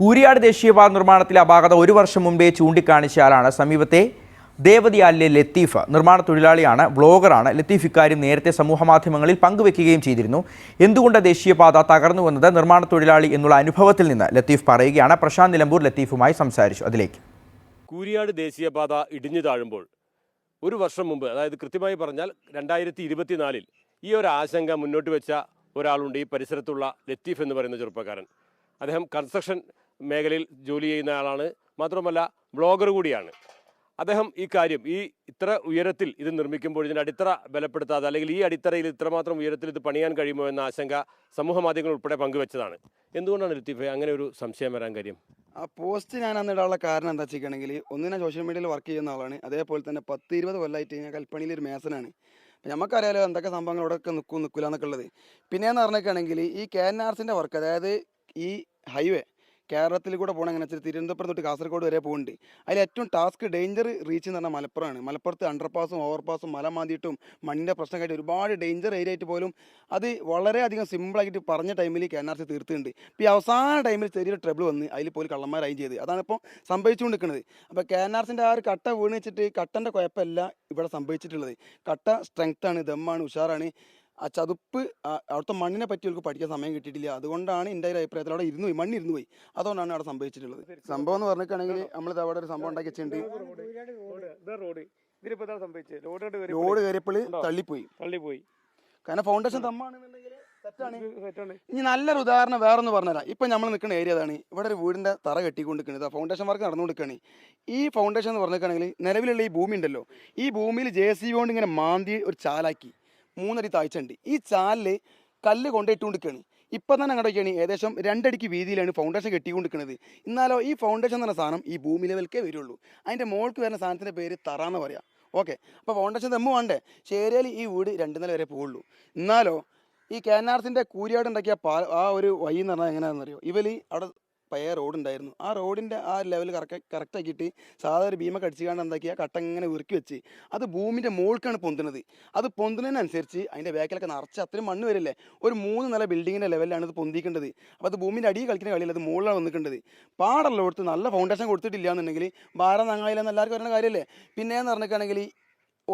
കൂരിയാട് ദേശീയപാത നിർമ്മാണത്തിലെ അപാകത ഒരു വർഷം മുമ്പേ ചൂണ്ടിക്കാണിച്ചയാളാണ് സമീപത്തെ ദേവതിയാലിലെ ലത്തീഫ് നിർമ്മാണ തൊഴിലാളിയാണ് ബ്ലോഗറാണ്. ലത്തീഫ് ഇക്കാര്യം നേരത്തെ സമൂഹമാധ്യമങ്ങളിൽ പങ്കുവെക്കുകയും ചെയ്തിരുന്നു. എന്തുകൊണ്ട് ദേശീയപാത തകർന്നു തകർന്നുവെന്നത് നിർമ്മാണ തൊഴിലാളി എന്നുള്ള അനുഭവത്തിൽ നിന്ന്? ലത്തീഫ് പറയുകയാണ്. പ്രശാന്ത് നിലമ്പൂർ ലത്തീഫുമായി സംസാരിച്ചു. അതിലേക്ക്. കൂരിയാട് ദേശീയപാത ഇടിഞ്ഞു താഴുമ്പോൾ ഒരു വർഷം മുമ്പ് അതായത് കൃത്യമായി പറഞ്ഞാൽ രണ്ടായിരത്തി ഇരുപത്തിനാലിൽ ഈ ഒരു ആശങ്ക മുന്നോട്ട് വെച്ച ഒരാളുണ്ട് ഈ പരിസരത്തുള്ള ലത്തീഫ് എന്ന് പറയുന്ന ചെറുപ്പക്കാരൻ. അദ്ദേഹം കൺസ്ട്രക്ഷൻ മേഖലയിൽ ജോലി ചെയ്യുന്ന ആളാണ്. മാത്രമല്ല ബ്ലോഗർ കൂടിയാണ്. അദ്ദേഹം ഈ കാര്യം ഈ ഇത്ര ഉയരത്തിൽ ഇത് നിർമ്മിക്കുമ്പോൾ ഇതിന്റെ അടിത്തറ ബലപ്പെടുത്താതെ അല്ലെങ്കിൽ ഈ അടിത്തറയിൽ ഇത്രമാത്രം ഉയരത്തിൽ ഇത് പണിയാൻ കഴിയുമോ എന്ന ആശങ്ക സമൂഹ മാധ്യമങ്ങൾ ഉൾപ്പെടെ പങ്കുവെച്ചതാണ്. എന്തുകൊണ്ടാണ് ലത്തീഫെ അങ്ങനെ ഒരു സംശയം വരാൻ കാര്യം? ആ പോസ്റ്റ് ഞാൻ അന്ന് ഇടാനുള്ള കാരണം എന്താ വെച്ചിട്ടുണ്ടെങ്കിൽ ഒന്ന് ഞാൻ സോഷ്യൽ മീഡിയയിൽ വർക്ക് ചെയ്യുന്ന ആളാണ്. അതേപോലെ തന്നെ പത്ത് ഇരുപത് കൊല്ലമായിട്ട് ഞാൻ കൽപ്പണിയിൽ ഒരു മേസനാണ്. നമുക്കറിയാലോ എന്തൊക്കെ സംഭവങ്ങൾ ഇവിടെയൊക്കെ നിൽക്കും നിൽക്കില്ല എന്നൊക്കെ ഉള്ളത്. പിന്നെയെന്ന് പറഞ്ഞിട്ടുണ്ടെങ്കിൽ ഈ കെ എൻ ആർ സിന്റെ വർക്ക് അതായത് ഈ ഹൈവേ കേരളത്തിൽ കൂടെ പോകണം എങ്ങനെ? വെച്ചാൽ തിരുവനന്തപുരം തൊട്ട് കാസർഗോഡ് വരെ പോകുന്നുണ്ട് അതിൽ ഏറ്റവും ടാസ്ക് ഡേഞ്ചർ റീച്ച് എന്ന് പറഞ്ഞാൽ മലപ്പുറമാണ്. മലപ്പുറത്ത് അണ്ടർപാസും ഓവർപാസും മല മാന്തിയിട്ടും മണ്ണിന്റെ പ്രശ്നമായിട്ട് ഒരുപാട് ഡേഞ്ചർ ഏരിയ ആയിട്ട് പോലും അത് വളരെയധികം സിമ്പിളായിട്ട് പറഞ്ഞ ടൈമിൽ കെ എൻ ആർ സി തീർത്തുണ്ട് ഇപ്പോൾ ഈ അവസാന ടൈമിൽ ചെറിയൊരു ട്രബിൾ വന്ന് അതിൽ പോലും കള്ളന്മാരായി ചെയ്ത്. അതാണ് ഇപ്പോൾ സംഭവിച്ചുകൊണ്ട് അപ്പോൾ കെ എൻ ആർ സിന്റെ ആ ഒരു കട്ട വീണ് വെച്ചിട്ട് കട്ടന്റെ കുഴപ്പമല്ല ഇവിടെ സംഭവിച്ചിട്ടുള്ളത്. കട്ട സ്ട്രെങ്ത്താണ് ദമ്മാണ് ഉഷാറാണ്. ആ ചതുപ്പ് ആ അവിടുത്തെ മണ്ണിനെ പറ്റി അവർക്ക് പഠിക്കാൻ സമയം കിട്ടിയിട്ടില്ല. അതുകൊണ്ടാണ് എന്റെ ഒരു അഭിപ്രായത്തിൽ അവിടെ ഇരുന്ന് പോയി മണ്ണ് ഇരുന്നു പോയി. അതുകൊണ്ടാണ് അവിടെ സംഭവിച്ചിട്ടുള്ളത്. സംഭവം എന്ന് പറഞ്ഞിട്ടാണെങ്കിൽ നമ്മൾ അവിടെ ഒരു സംഭവം ഉണ്ടാക്കി വെച്ചിട്ടുണ്ട്. റോഡ്. കയറിയപ്പോൾ തള്ളിപ്പോയി. തള്ളിപ്പോയി. കാരണം ഫൗണ്ടേഷൻ തമ്മാണെന്നുണ്ടെങ്കിൽ ഇനി നല്ലൊരു ഉദാഹരണം വേറെ ഒന്ന് പറഞ്ഞുതരാം. ഇപ്പം നമ്മൾ നിൽക്കുന്ന ഏരിയ അതാണ് ഇവിടെ ഒരു വീടിന്റെ തറ കെട്ടിക്കൊണ്ടിരിക്കുന്നത് ഫൗണ്ടേഷൻ വർക്ക് നടന്നുകൊടുക്കുകയാണ് ഈ ഫൗണ്ടേഷൻ എന്ന് പറഞ്ഞിട്ടാണെങ്കിൽ നിലവിലുള്ള ഈ ഭൂമി ഉണ്ടല്ലോ. ഈ ഭൂമിയിൽ ജെ സി കൊണ്ട് ഇങ്ങനെ മാന്തി ഒരു ചാലാക്കി. മൂന്നടി താഴ്ച ഉണ്ട് ഈ ചാലിൽ കല്ല് കൊണ്ടിട്ടുകൊണ്ടിരിക്കുകയാണ് ഇപ്പം തന്നെ അങ്ങോട്ടൊക്കെയാണ് ഏകദേശം രണ്ടടിക്ക് വീതിയിലാണ് ഫൗണ്ടേഷൻ കെട്ടിക്കൊണ്ടിരിക്കുന്നത് എന്നാലോ ഈ ഫൗണ്ടേഷൻ എന്ന് പറഞ്ഞ സാധനം ഈ ഭൂമി ലെവൽക്കേ വരുള്ളൂ. അതിന്റെ മോൾക്ക് വരുന്ന സാധനത്തിന്റെ പേര് തറ എന്ന് പറയാം. ഓക്കെ. അപ്പോൾ ഫൗണ്ടേഷൻ തെമ്മ് വേണ്ടേ? ശരിയാൽ ഈ വീട് രണ്ട് നില വരെ പോകുള്ളൂ എന്നാലോ ഈ കെ എൻ കൂരിയാട് ഉണ്ടാക്കിയ പാ ആ ഒരു വഴി എന്ന് പറഞ്ഞാൽ എങ്ങനെയാണെന്നറിയോ? ഇവർ അവിടെ പഴയ റോഡുണ്ടായിരുന്നു. ആ റോഡിന്റെ ആ ലെവൽ കറക്റ്റ് കറക്റ്റ് ആക്കിയിട്ട് സാധാ ഒരു ഭീമൊക്കെ അടിച്ച് കാണാൻ എന്താക്കിയ? കട്ട ഇങ്ങനെ ഉരുക്കി വെച്ച്. അത് ഭൂമിന്റെ മുകൾക്കാണ് പൊന്തുന്നത്. അത് പൊന്തുന്നതിനനുസരിച്ച് അതിന്റെ ബാക്കിലൊക്കെ നിറച്ച് അത്രയും മണ്ണ് വരില്ലേ? ഒരു മൂന്ന് നില ബിൽഡിങ്ങിന്റെ ലെവലിലാണ് ഇത് പൊന്തിക്കേണ്ടത്. അപ്പോൾ അത് ഭൂമിന്റെ അടിയിൽ കളിക്കുന്ന കളിയിൽ അത് മുകളിലാണ് വന്നിക്കേണ്ടത് പാടുള്ള കൊടുത്ത് നല്ല ഫൗണ്ടേഷൻ കൊടുത്തിട്ടില്ല എന്നുണ്ടെങ്കിൽ ഭാരം നങ്ങായില്ലെന്ന് എല്ലാവർക്കും പറയുന്ന കാര്യമല്ലേ പിന്നെയെന്ന് പറഞ്ഞിട്ടാണെങ്കിൽ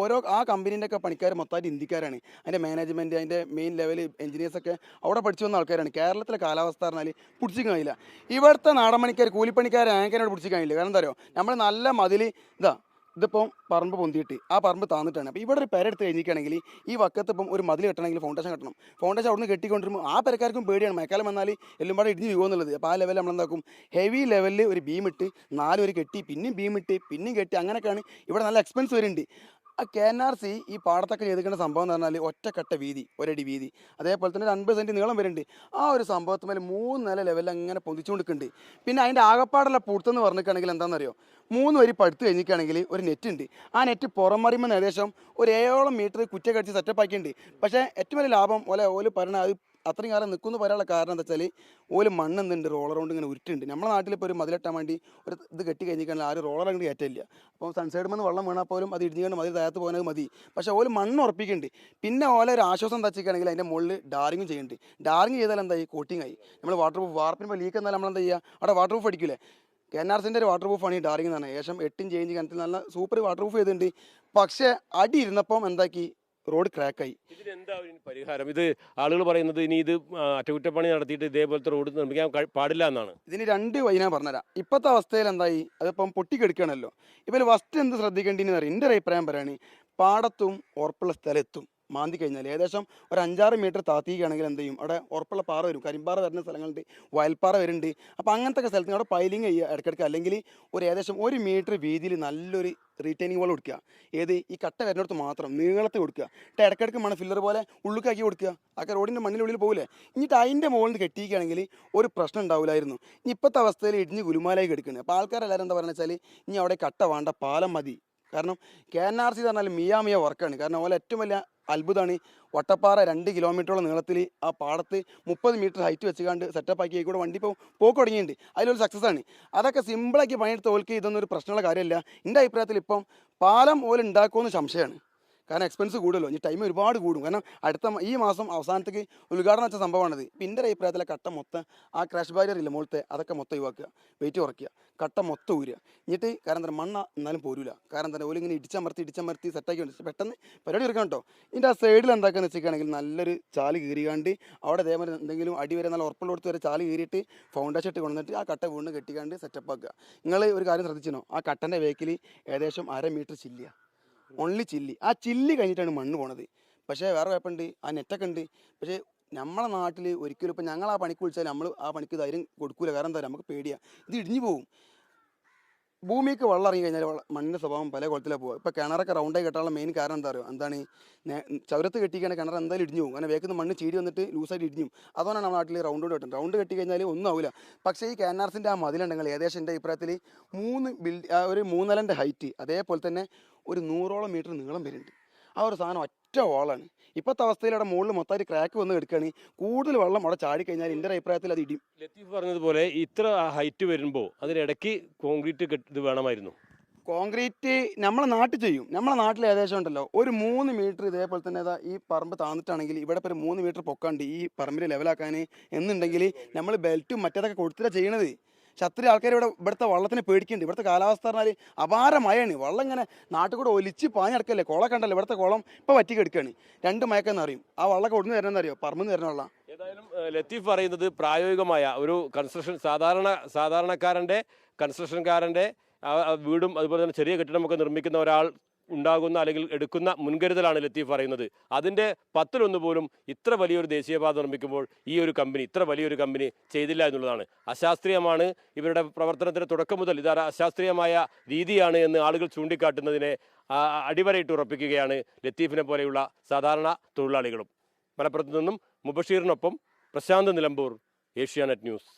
ഓരോ ആ കമ്പനീന്റെ ഒക്കെ പണിക്കാർ മൊത്തമായിട്ട് ഇന്ത്യക്കാരാണ്. അതിന്റെ മാനേജ്മെന്റ് അതിന്റെ മെയിൻ ലെവൽ എഞ്ചിനീയേഴ്സൊക്കെ അവിടെ പഠിച്ചു വന്ന ആൾക്കാരാണ്. കേരളത്തിലെ കാലാവസ്ഥ പറഞ്ഞാൽ പിടിച്ചു കാണില്ല ഇവിടുത്തെ നാടൻ പണിക്കാർ കൂലിപ്പണിക്കാർ ആങ്കനോട് പിടിച്ചു കഴിയില്ല. കാരണം എന്താ പറയുക നമ്മൾ നല്ല മതിൽ ഇതാ ഇതിപ്പം പറമ്പ് പൊന്തിയിട്ട് ആ പറമ്പ് താന്നിട്ടാണ്. അപ്പോൾ ഇവിടെ ഒരു പെരെടുത്ത് കഴിഞ്ഞിരിക്കുകയാണെങ്കിൽ ഈ വക്കത്ത് ഇപ്പം ഒരു മതിൽ കെട്ടണമെങ്കിൽ ഫൗണ്ടേഷൻ കെട്ടണം. ഫൗണ്ടേഷൻ അവിടുന്ന് കെട്ടിക്കൊണ്ടിരുമ്പോൾ ആ പെരക്കാർക്കും പേടിയാണ്. മഴക്കാലം വന്നാൽ എല്ലാം പാടെ ഇടിഞ്ഞ് വീഴുമെന്നുള്ളത് അപ്പോൾ ആ ലെവലിൽ നമ്മൾ എന്താക്കും? ഹെവി ലെവലിൽ ഒരു ബീം ഇട്ട് നാല് ഒരു കെട്ടി പിന്നെയും ബീം ഇട്ട് പിന്നെയും കെട്ടി അങ്ങനെയൊക്കെയാണ് ഇവിടെ നല്ല എക്സ്പെൻസ് വരുന്നുണ്ട്. ആ കെ എൻ ആർ സി ഈ പാടത്തൊക്കെ ചെയ്തിരിക്കുന്ന സംഭവം എന്ന് പറഞ്ഞാൽ ഒറ്റക്കെട്ട വീതി ഒരടി വീതി. അതേപോലെ തന്നെ ഒരു അൻപത് സെന്റ് നീളം വരുന്നുണ്ട്. ആ ഒരു സംഭവത്തിൽ മൂന്ന് നില ലെവലിൽ അങ്ങനെ പൊന്തിച്ചുകൊണ്ടിരിക്കുന്നുണ്ട്. പിന്നെ അതിന്റെ ആകപ്പാടുള്ള പൂർത്തെന്ന് പറഞ്ഞിട്ടാണെങ്കിൽ എന്താണെന്നറിയോ? മൂന്ന് വരി പടുത്ത് കഴിഞ്ഞിട്ടാണെങ്കിൽ ഒരു നെറ്റ് ഉണ്ട്. ആ നെറ്റ് പുറമറിയുമ്പോൾ ഏകദേശം ഒരു ഏഴോളം മീറ്റർ കുറ്റ കടിച്ച് സെറ്റപ്പ് ആക്കിയിട്ടുണ്ട്. പക്ഷേ ഏറ്റവും വലിയ ലാഭം ഓലെ ഓൽ പറഞ്ഞാൽ അത് അത്രയും കാലം നിൽക്കുന്നു പറയാനുള്ള കാരണം എന്താ വെച്ചാൽ ഓൽ മണ്ണ് എന്തുണ്ട് റോളർ കൊണ്ട് ഇങ്ങനെ ഉരുട്ടുണ്ട്. നമ്മുടെ നാട്ടിൽ ഇപ്പോൾ ഒരു മതിലെട്ടാൻ വേണ്ടി ഒരു ഇത് കെട്ടി കഴിഞ്ഞാൽ ആരും റോളർ അങ്ങോട്ട് കയറ്റില്ല അപ്പോൾ സൺസൈഡിൽ നിന്ന് വെള്ളം വീണാൽ പോലും അത് ഇടിഞ്ഞുകൊണ്ട് മതിൽ താഴത്ത് പോകുന്നത് മതി. പക്ഷേ ഓൽ മണ്ണ് ഉറപ്പിക്കുന്നുണ്ട് പിന്നെ ഓല ഒരു ആശ്വാസം എന്താ വെച്ചിരിക്കുകയാണെങ്കിൽ അതിന്റെ മുകളിൽ ഡാറിങ്ങും ചെയ്യുന്നുണ്ട്. ഡാറിങ് ചെയ്താൽ എന്തായി കോട്ടിങ് ആയി. നമ്മൾ വാട്ടർ പ്രൂഫ് വാർപ്പിന് ലീക്ക് എന്നാൽ നമ്മൾ എന്താ ചെയ്യുക? അവിടെ വാട്ടർ പ്രൂഫ് അടിക്കില്ലേ കെ എൻ ആർ സിന്റെ ഒരു വാട്ടർ പ്രൂഫാണ് ഈ ഡാറിങ് എന്ന് പറഞ്ഞാൽ ഏകദേശം എട്ടും ചേഞ്ച് കിണറ്റിൽ നല്ല സൂപ്പർ വാട്ടർ പ്രൂഫ് ചെയ്തിട്ടുണ്ട്. പക്ഷേ അടി ഇരുന്നപ്പം എന്താക്കി? റോഡ് ക്രാക്കായി. ഇതിനെന്താ ഒരു പരിഹാരം? ഇത് ആളുകൾ പറയുന്നത് ഇനി ഇത് അറ്റകുറ്റപ്പണി നടത്തിയിട്ട് ഇതേപോലത്തെ റോഡ് നിർമ്മിക്കാൻ പാടില്ല എന്നാണ്. ഇതിന് രണ്ട് വഴി ഞാൻ പറഞ്ഞുതരാം. ഇപ്പോഴത്തെ അവസ്ഥയിൽ എന്തായി? അതിപ്പം പൊട്ടിക്കെടുക്കുകയാണല്ലോ. ഇവർ ഫസ്റ്റ് എന്ത് ശ്രദ്ധിക്കേണ്ടിന്ന് പറയും എന്റെ ഒരു അഭിപ്രായം പറയുകയാണ് പാടത്തും ഉറപ്പുള്ള സ്ഥലത്തും മാന്തി കഴിഞ്ഞാൽ ഏകദേശം ഒരു അഞ്ചാറ് മീറ്റർ താത്തിക്കുകയാണെങ്കിൽ എന്ത് ചെയ്യും? അവിടെ ഉറപ്പുള്ള പാറ വരും. കരിമ്പാറ വരുന്ന സ്ഥലങ്ങളുണ്ട് വയൽപ്പാറ വരുന്നുണ്ട്. അപ്പോൾ അങ്ങനത്തെ ഒക്കെ സ്ഥലത്ത് അവിടെ പൈലിങ് ചെയ്യുക ഇടയ്ക്കിടയ്ക്ക്. അല്ലെങ്കിൽ ഒരു ഏകദേശം ഒരു മീറ്റർ വീതിയിൽ നല്ലൊരു റീറ്റൈനിങ് പോലെ കൊടുക്കുക. ഏത്? ഈ കട്ട വരുന്നിടത്ത് മാത്രം നീളത്തിൽ കൊടുക്കുക. എന്നിട്ട് ഇടയ്ക്കിടയ്ക്ക് മണ്ണ് ഫില്ലർ പോലെ ഉള്ളിക്കാക്കി കൊടുക്കുക. ഒക്കെ റോഡിന്റെ മണ്ണിനുള്ളിൽ പോകില്ലേ എന്നിട്ട് അതിന്റെ മുകളിൽ നിന്ന് കെട്ടിയിരിക്കുകയാണെങ്കിൽ ഒരു പ്രശ്നം ഉണ്ടാവില്ലായിരുന്നു. ഇനി ഇപ്പോഴത്തെ അവസ്ഥയിൽ ഇടിഞ്ഞ് ഗുലുമാലായി കിടക്കുന്നത് അപ്പോൾ ആൾക്കാരെല്ലാവരും എന്താ പറയുക വെച്ചാൽ ഇനി അവിടെ കട്ട വേണ്ട പാലം മതി. കാരണം കെ എൻ ആർ സി എന്ന് പറഞ്ഞാൽ മിയാമിയ വർക്കാണ്. കാരണം അതുപോലെ ഏറ്റവും വലിയ അത്ഭുതമാണ് വട്ടപ്പാറ രണ്ട് കിലോമീറ്ററോളം നീളത്തിൽ ആ പാടത്ത് മുപ്പത് മീറ്റർ ഹൈറ്റ് വെച്ചുകൊണ്ട് സെറ്റപ്പ് ആക്കി കൂടെ വണ്ടി ഇപ്പോൾ പോക്ക് തുടങ്ങിയിട്ടുണ്ട്. അതിലൊരു സക്സസ് ആണ്. അതൊക്കെ സിമ്പിളാക്കി പണിയെടുത്ത് ഓൽക്ക് ഇതൊന്നും ഒരു പ്രശ്നമുള്ള കാര്യമല്ല. എന്റെ അഭിപ്രായത്തിൽ ഇപ്പം പാലം ഓലുണ്ടാക്കുമെന്ന് സംശയമാണ് കാരണം എക്സ്പെൻസ് കൂടുമല്ലോ. ഇനി ടൈം ഒരുപാട് കൂടും. കാരണം അടുത്ത ഈ മാസം അവസാനത്തേക്ക് ഉദ്ഘാടനം വെച്ച സംഭവമാണത്. ഒരു അഭിപ്രായത്തിലെ കട്ട മൊത്തം ആ ക്രാഷ് ബാരിയർ ഇല്ല മുകളിലത്തെ? അതൊക്കെ മൊത്തം ഒഴിവാക്കുക. വെയിറ്റ് കുറയ്ക്കുക. കട്ട മൊത്തം ഊരുക. എന്നിട്ട് കാരണം എന്താ മണ്ണ എന്നാലും പോരൂല. കാരണം തന്നെ ഓൽ ഇങ്ങനെ ഇടിച്ചമർത്തി ഇടിച്ചമർത്തി സെറ്റാക്കി വെച്ചിട്ട് പെട്ടെന്ന് പരിപാടി എടുക്കണം കേട്ടോ ഇതിന്റെ ആ സൈഡിൽ എന്താക്കാന്ന് വെച്ചിട്ടാണെങ്കിൽ നല്ലൊരു ചാൽ കീറിയാണ്ട് അവിടെ അതേമാതിരി എന്തെങ്കിലും അടി വരെ നല്ല ഉറപ്പുള്ള കൊടുത്ത് വരെ ചാൽ കീറിയിട്ട് ഫൗണ്ടേഷൻ ഇട്ട് കൊണ്ടുവന്നിട്ട് ആ കട്ട വീണ്ടും കെട്ടിക്കാണ്ട് സെറ്റപ്പ് ആക്കുക. നിങ്ങൾ ഒരു കാര്യം ശ്രദ്ധിച്ചിനോ ആ കട്ടന്റെ വേക്കിൽ ഏകദേശം അര മീറ്റർ ചില്ലിയ ഓൺലി ചില്ലി ആ ചില്ലി കഴിഞ്ഞിട്ടാണ് മണ്ണ് പോണത്. പക്ഷേ വേറെ കുഴപ്പമുണ്ട്. ആ നെറ്റൊക്കെ ഉണ്ട്. പക്ഷേ നമ്മളെ നാട്ടിൽ ഒരിക്കലും ഇപ്പം ഞങ്ങൾ ആ പണിക്ക് വിളിച്ചാൽ നമ്മൾ ആ പണിക്ക് ധൈര്യം കൊടുക്കൂല. കാരണം എന്താ നമുക്ക് പേടിയാണ് ഇത് ഇടിഞ്ഞു പോകും ഭൂമിക്ക് വെള്ളം ഇറങ്ങി കഴിഞ്ഞാൽ മണ്ണിന്റെ സ്വഭാവം പല കുളത്തിലാണ് പോകുക ഇപ്പോൾ കിണറൊക്കെ റൗണ്ടായി കെട്ടാനുള്ള മെയിൻ കാരണം എന്താ പറയുക എന്താണ്? ചവരത്ത് കെട്ടിക്കണ കിണർ എന്തായാലും ഇടിഞ്ഞു പോകും അങ്ങനെ വേഗത്തിൽ മണ്ണ് ചീടി വന്നിട്ട് ലൂസായിട്ട് ഇടിഞ്ഞു അതുകൊണ്ടാണ് നമ്മുടെ നാട്ടിൽ റൗണ്ട് കൂടെ കെട്ടുന്നത് റൗണ്ട് കെട്ടി കഴിഞ്ഞാൽ ഒന്നും ആവില്ല പക്ഷേ ഈ കാനാർസിന്റെ ആ മതിലുണ്ടെങ്കിൽ ഏകദേശം എന്റെ അഭിപ്രായത്തിൽ മൂന്ന് ബിൽഡ് ഒരു മൂന്നലന്റെ ഹൈറ്റ് അതേപോലെ തന്നെ ഒരു നൂറോളം മീറ്റർ നീളം വരുന്നുണ്ട്. ആ ഒരു സാധനം ഒറ്റ വാളാണ്. ഇപ്പോഴത്തെ അവസ്ഥയിൽ അവിടെ മുകളിൽ മൊത്തമായിട്ട് ക്രാക്ക് വന്ന് എടുക്കുകയാണ് കൂടുതൽ വെള്ളം അവിടെ ചാടിക്കഴിഞ്ഞാൽ എന്റെ അഭിപ്രായത്തിൽ അത് ഇടിയും. ലത്തീഫ് പറഞ്ഞതുപോലെ ഇത്ര ഹൈറ്റ് വരുമ്പോൾ അതിനിടയ്ക്ക് കോൺക്രീറ്റ് കെട്ട് ഇത് വേണമായിരുന്നു. കോൺക്രീറ്റ് നമ്മളെ നാട്ടിൽ ചെയ്യും. നമ്മളെ നാട്ടിൽ ഏകദേശം ഉണ്ടല്ലോ. ഒരു മൂന്ന് മീറ്റർ ഇതേപോലെ തന്നെ ഈ പറമ്പ് താന്നിട്ടാണെങ്കിൽ ഇവിടെ ഒരു മൂന്ന് മീറ്റർ പൊക്കാണ്ട് ഈ പറമ്പിൽ ലെവലാക്കാൻ എന്നുണ്ടെങ്കിൽ നമ്മൾ ബെൽറ്റും മറ്റേതൊക്കെ കൊടുത്തിട്ടാണ് ചെയ്യണത്. പക്ഷെ ആൾക്കാർ ഇവിടെ ഇവിടുത്തെ വള്ളത്തിനെ പേടിക്കുന്നുണ്ട് ഇവിടുത്തെ കാലാവസ്ഥ പറഞ്ഞാൽ അപാര മഴയാണ് വള്ളം ഇങ്ങനെ നാട്ടിൽ കൂടെ ഒലിച്ച് പാഞ്ഞടക്കല്ലേ കുളം കണ്ടല്ലേ? ഇവിടുത്തെ കുളം ഇപ്പോൾ വറ്റി കിടക്കുകയാണ് രണ്ട് മയക്കെന്ന് അറിയും ആ വെള്ളമൊക്കെ ഒടുന്ന് തരണം അറിയോ? പറമ്പ് വെള്ളം. ഏതായാലും ലത്തീഫ് പറയുന്നത് പ്രായോഗികമായ ഒരു കൺസ്ട്രക്ഷൻ സാധാരണ സാധാരണക്കാരന്റെ കൺസ്ട്രക്ഷൻകാരന്റെ വീടും അതുപോലെ തന്നെ ചെറിയ കെട്ടിടമൊക്കെ നിർമ്മിക്കുന്ന ഒരാൾ ഉണ്ടാകുന്ന അല്ലെങ്കിൽ എടുക്കുന്ന മുൻകരുതലാണ് ലത്തീഫ് പറയുന്നത്. അതിന്റെ പത്തിലൊന്ന് പോലും ഇത്ര വലിയൊരു ദേശീയപാത നിർമ്മിക്കുമ്പോൾ ഈ ഒരു കമ്പനി ഇത്ര വലിയൊരു കമ്പനി ചെയ്തില്ല എന്നുള്ളതാണ്. അശാസ്ത്രീയമാണ് ഇവരുടെ പ്രവർത്തനത്തിന്റെ തുടക്കം മുതൽ ഇത് അശാസ്ത്രീയമായ രീതിയാണ് എന്ന് ആളുകൾ ചൂണ്ടിക്കാട്ടുന്നതിനെ അടിവരയിട്ട് ഉറപ്പിക്കുകയാണ് ലത്തീഫിനെ പോലെയുള്ള സാധാരണ തൊഴിലാളികളും. മലപ്പുറത്ത് നിന്നും മുബഷീറിനൊപ്പം പ്രശാന്ത് നിലമ്പൂർ ഏഷ്യാനെറ്റ് ന്യൂസ്.